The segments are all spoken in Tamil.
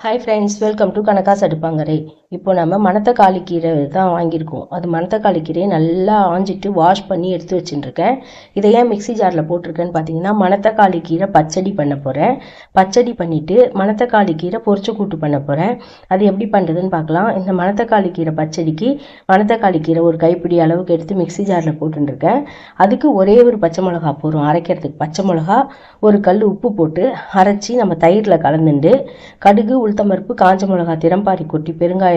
ஹாய் ஃப்ரெண்ட்ஸ் வெல்கம் டு கணக்கா சடுப்பாங்கரை இப்போ நம்ம மணத்தக்காளி கீரை தான் வாங்கியிருக்கோம். அது மணத்தக்காளி கீரையை நல்லா ஆஞ்சிட்டு வாஷ் பண்ணி எடுத்து வச்சுட்டுருக்கேன். இதை ஏன் மிக்ஸி ஜாரில் போட்டிருக்கேன்னு பார்த்தீங்கன்னா மணத்தக்காளி கீரை பச்சடி பண்ண போகிறேன் பச்சடி பண்ணிவிட்டு மணத்தக்காளி கீரை பொரிச்சு கூட்டு பண்ண போகிறேன் அது எப்படி பண்ணுறதுன்னு பார்க்கலாம். இந்த மணத்தக்காளி கீரை பச்சடிக்கு மணத்தக்காளி கீரை ஒரு கைப்பிடி அளவுக்கு எடுத்து மிக்ஸி ஜாரில் போட்டுருக்கேன் அதுக்கு ஒரே ஒரு பச்சை மிளகா போடுறோம் அரைக்கிறதுக்கு. பச்சை மிளகா ஒரு கல் உப்பு போட்டு அரைச்சி நம்ம தயிரில் கலந்துண்டு கடுகு உளுத்தம்பருப்பு காஞ்ச மிளகா திறம்பாரி கொட்டி பெருங்காயம்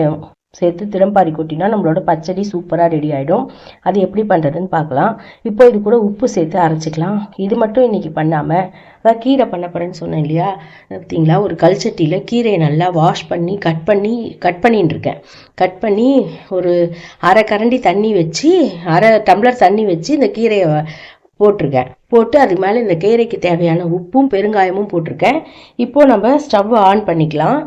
சேர்த்து திறம்பாரி கொட்டினா நம்மளோட பச்சடி சூப்பராக ரெடி ஆகிடும் அது எப்படி பண்ணுறதுன்னு பார்க்கலாம். இப்போ இது கூட உப்பு சேர்த்து அரைச்சிக்கலாம். இது மட்டும் இன்றைக்கி பண்ணாமல் அதான் கீரை பண்ண போகிறேன்னு சொன்னேன் இல்லையா? பார்த்தீங்களா? ஒரு கல் சட்டியில் கீரையை நல்லா வாஷ் பண்ணி கட் பண்ணி கட் பண்ணின்னு இருக்கேன். கட் பண்ணி ஒரு அரை கரண்டி தண்ணி வச்சு அரை டம்ளர் தண்ணி வச்சு இந்த கீரையை போட்டிருக்கேன். போட்டு அதுக்கு மேலே இந்த கீரைக்கு தேவையான உப்பும் பெருங்காயமும் போட்டிருக்கேன். இப்போது நம்ம ஸ்டவ் ஆன் பண்ணிக்கலாம்.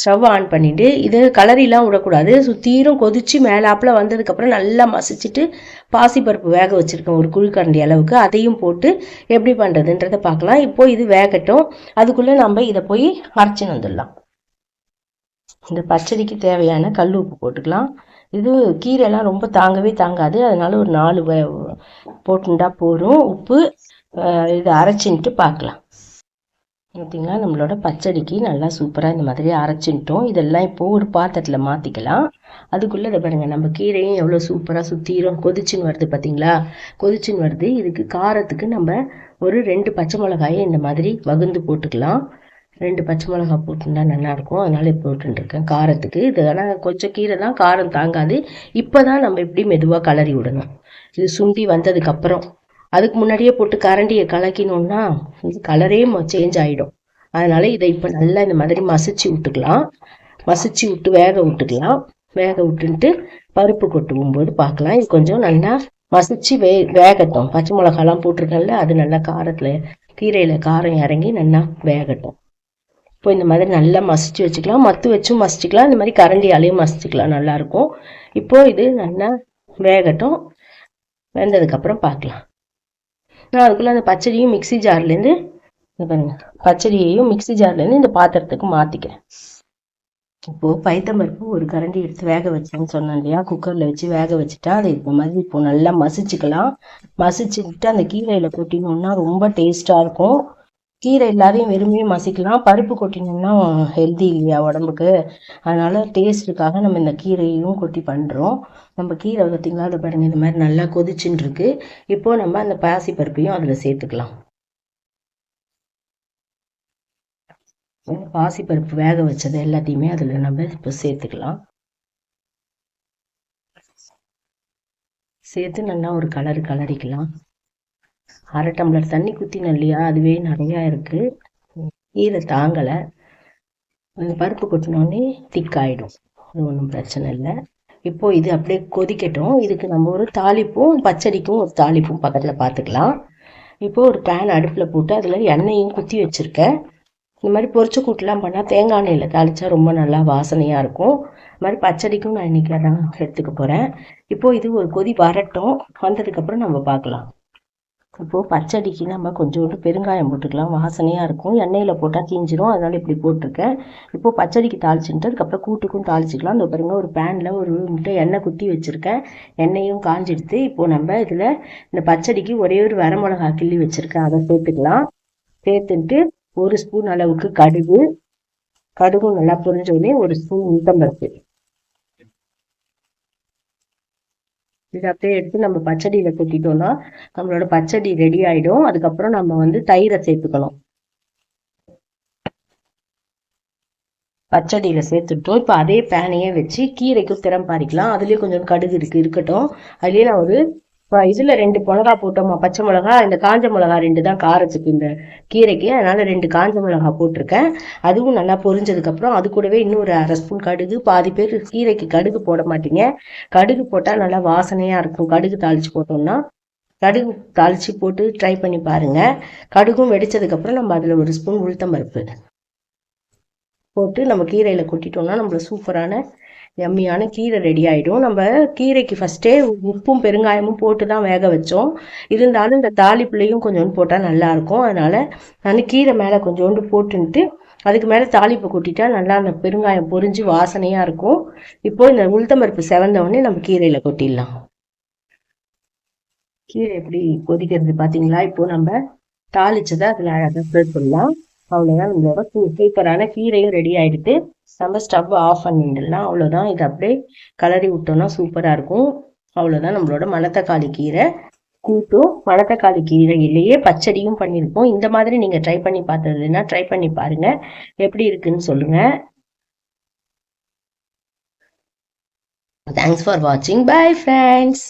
ஸ்டவ் ஆன் பண்ணிவிட்டு இது கலரிலாம் விடக்கூடாது. சுத்தீரும் கொதித்து மேலாப்பில் வந்ததுக்கப்புறம் நல்லா மசிச்சுட்டு பாசிப்பருப்பு வேக வச்சுருக்கேன் ஒரு குழிக்கரண்டி அளவுக்கு. அதையும் போட்டு எப்படி பண்ணுறதுன்றதை பார்க்கலாம். இப்போது இது வேகட்டும். அதுக்குள்ளே நம்ம இதை போய் அரைச்சின்னு வந்துடலாம். இந்த பச்சடிக்கு தேவையான கல் உப்பு போட்டுக்கலாம். இது கீரைலாம் ரொம்ப தாங்கவே தாங்காது. அதனால ஒரு நாலு போட்டுண்டா போதும். உப்பு இதை அரைச்சின்ட்டு பார்க்கலாம். பார்த்திங்களா நம்மளோட பச்சடிக்கு நல்லா சூப்பராக இந்த மாதிரி அரைச்சின்ட்டோம் இதெல்லாம் இப்போது ஒரு பாத்திரத்தில் மாற்றிக்கலாம் அதுக்குள்ளே இதை பாருங்கள் நம்ம கீரையும் எவ்வளோ சூப்பராக சுற்றிரும் கொதிச்சுன்னு வருது பார்த்திங்களா கொதிச்சுன்னு வருது. இதுக்கு காரத்துக்கு நம்ம ஒரு ரெண்டு பச்சை மிளகாயை இந்த மாதிரி வகுந்து போட்டுக்கலாம். ரெண்டு பச்சை மிளகா போட்டுருந்தா நல்லாயிருக்கும் அதனால் போட்டுருக்கேன் காரத்துக்கு. இது ஆனால் கொஞ்சம் கீரை தான். காரம் தாங்காது. இப்போ தான் நம்ம எப்படி மெதுவாக கலரி விடணும். இது சுண்டி வந்ததுக்கப்புறம் அதுக்கு முன்னாடியே போட்டு கரண்டியை கலக்கினோம்னா இது கலரே சேஞ்ச் ஆகிடும் அதனால் இதை இப்போ நல்லா இந்த மாதிரி மசிச்சு விட்டுக்கலாம். மசிச்சு விட்டு வேக விட்டுக்கலாம். வேக விட்டுன்ட்டு பருப்பு கொட்டுவும் போது பார்க்கலாம். இது கொஞ்சம் நல்லா மசிச்சு வே வேகட்டும். பச்சை மிளகாலாம் போட்டிருக்கல அது நல்லா காரத்தில் கீரையில் காரம் இறங்கி நல்லா வேகட்டும். இப்போ இந்த மாதிரி நல்லா மசிச்சு வச்சுக்கலாம். மத்து வச்சும் மசிச்சுக்கலாம். இந்த மாதிரி கரண்டியாலையும் மசிச்சுக்கலாம். நல்லாயிருக்கும். இப்போது இது நல்லா வேகட்டும். வெந்ததுக்கப்புறம் பார்க்கலாம். நான் அதுக்குள்ளே அந்த பச்சடியும் மிக்சி ஜார்லேருந்து பாருங்க. பச்சடியையும் மிக்சி ஜார்லேருந்து இந்த பாத்திரத்துக்கு மாற்றிக்கிறேன் இப்போது பைத்தம்பருப்பு ஒரு கரண்டி எடுத்து வேக வச்சேன்னு சொன்னேன் இல்லையா? குக்கரில் வச்சு வேக வச்சுட்டா அதை இந்த மாதிரி இப்போ நல்லா மசிச்சுக்கலாம். மசிச்சுக்கிட்டு அந்த கீரையில் கொட்டினோம்னா ரொம்ப டேஸ்ட்டாக இருக்கும். கீரை எல்லாரையும் வெறுமையே மசிக்கலாம். பருப்பு கொட்டினோம்னா ஹெல்தி இல்லையா உடம்புக்கு? அதனால டேஸ்ட்டுக்காக நம்ம இந்த கீரையும் கொட்டி பண்ணுறோம் நம்ம கீரை பார்த்திங்களா அதை பாருங்கள் இந்த மாதிரி நல்லா கொதிச்சுன்னு இருக்கு இப்போ நம்ம அந்த பாசி பருப்பையும் அதில் சேர்த்துக்கலாம். பாசிப்பருப்பு வேக வச்சது எல்லாத்தையுமே அதில் நம்ம இப்போ சேர்த்துக்கலாம். சேர்த்து நல்லா ஒரு கலர் கலரிக்கலாம். அரை டம்ளர் தண்ணி குத்தின இல்லையா அதுவே நிறையா இருக்குது கீரை தாங்கலை. பருப்பு கொட்டினோடனே திக்காயிடும். அது ஒன்றும் பிரச்சனை இல்லை. இப்போ இது அப்படியே கொதிக்கட்டும். இதுக்கு நம்ம ஒரு தாளிப்பும் பச்சடிக்கும் ஒரு தாளிப்பும் பக்கத்தில் பார்த்துக்கலாம் இப்போ ஒரு பேன் அடுப்பில் போட்டு அதில் எண்ணெயும் குத்தி வச்சுருக்கேன். இந்த மாதிரி பொரிச்ச கூட்டெலாம் பண்ணால் தேங்காய் எண்ணெயில் தாளித்தா ரொம்ப நல்லா வாசனையாக இருக்கும். இது மாதிரி பச்சடிக்கும் நான் இன்றைக்கி அதான் எடுத்துக்க போகிறேன் இப்போது இது ஒரு கொதி வரட்டும். வந்ததுக்கப்புறம் நம்ம பார்க்கலாம் இப்போது பச்சடிக்கு நம்ம கொஞ்சோண்டு பெருங்காயம் போட்டுக்கலாம். வாசனையாக இருக்கும். எண்ணெயில் போட்டால் தீஞ்சிரும். அதனால் இப்படி போட்டிருக்கேன். இப்போது பச்சடிக்கு தாளிச்சுட்டு அதுக்கப்புறம் கூட்டுக்கும் தாளிச்சிக்கலாம். அந்த பாருங்க ஒரு பேனில் ஒரு முட்டை எண்ணெய் குத்தி வச்சுருக்கேன். எண்ணெயும் காஞ்சிடுத்து இப்போது நம்ம இதில் இந்த பச்சடிக்கு ஒரே ஒரு வரமிளகா கிள்ளி வச்சுருக்கேன். அதை சேர்த்துக்கலாம். சேர்த்துட்டு ஒரு ஸ்பூன் அளவுக்கு கடுகு. கடுகும் நல்லா புரிஞ்சோடனே ஒரு ஸ்பூன் உளுத்தம்பருப்பு இது அப்படியே எடுத்து நம்ம பச்சடியில் கொட்டிட்டோம்னா நம்மளோட பச்சடி ரெடி ஆகிடும் அதுக்கப்புறம் நம்ம வந்து தயிரை சேர்த்துக்கணும். பச்சடியில் சேர்த்துட்டோம். இப்போ அதே பேனையே வச்சு கீரைக்கும் திறம் பாரிக்கலாம் அதுலேயும் கொஞ்சம் கடுகு இருக்குது இருக்கட்டும். அதுலேயே நான் ஒரு இதில் ரெண்டு மிளகா போட்டோமா? பச்சை மிளகா இந்த காஞ்ச மிளகா ரெண்டு தான் காரத்துக்கு இந்த கீரைக்கு. அதனால் ரெண்டு காஞ்ச மிளகா போட்டிருக்கேன். அதுவும் நல்லா பொரிஞ்சதுக்கப்புறம் அது கூடவே இன்னும் ஒரு அரை ஸ்பூன் கடுகு. பாதி பேர் கீரைக்கு கடுகு போட மாட்டீங்க. கடுகு போட்டால் நல்லா வாசனையாக இருக்கும். கடுகு தாளித்து போட்டோம்னா கடுகு தாளித்து போட்டு ட்ரை பண்ணி பாருங்கள் கடுகும் வெடித்ததுக்கப்புறம் நம்ம அதில் ஒரு ஸ்பூன் உளுத்தம் பருப்பு போட்டு நம்ம கீரையில் கொட்டிட்டோம்னா நம்மளுக்கு சூப்பரான எம்மியான கீரை ரெடி ஆகிடும் நம்ம கீரைக்கு ஃபஸ்ட்டே உப்பும் பெருங்காயமும் போட்டு தான் வேக வச்சோம். இருந்தாலும் இந்த தாளிப்புலையும் கொஞ்சோண்டு போட்டால் நல்லாயிருக்கும். அதனால் நான் கீரை மேலே கொஞ்சோண்டு போட்டுன்ட்டு அதுக்கு மேலே தாளிப்பு கொட்டிட்டா நல்லா அந்த பெருங்காயம் பொரிஞ்சு வாசனையாக இருக்கும். இப்போ இந்த உளுத்தம்பருப்பு செவந்தவொடனே நம்ம கீரையில் கொட்டிடலாம். கீரை எப்படி கொதிக்கிறது பார்த்தீங்களா இப்போ நம்ம தாளிச்சதை அதில் அழகாக ஃபில் பண்ணலாம். அவ்வளோதான் நம்மளோட சூப்பரான கீரையும் ரெடி ஆகிடுது நம்ம ஸ்டவ் ஆஃப் பண்ணிடலாம் அவ்வளோதான் இது அப்படியே கலரி விட்டோம்னா சூப்பராக இருக்கும். அவ்வளோதான் நம்மளோட மணத்தக்காளி கீரை. கூட்டும் மணத்தக்காளி கீரையிலேயே பச்சடியும் பண்ணியிருக்கோம். இந்த மாதிரி நீங்கள் ட்ரை பண்ணி பார்த்ததுன்னா ட்ரை பண்ணி பாருங்கள் எப்படி இருக்குன்னு சொல்லுங்கள் தேங்க்ஸ் ஃபார் வாட்சிங் பை ஃப்ரெண்ட்ஸ்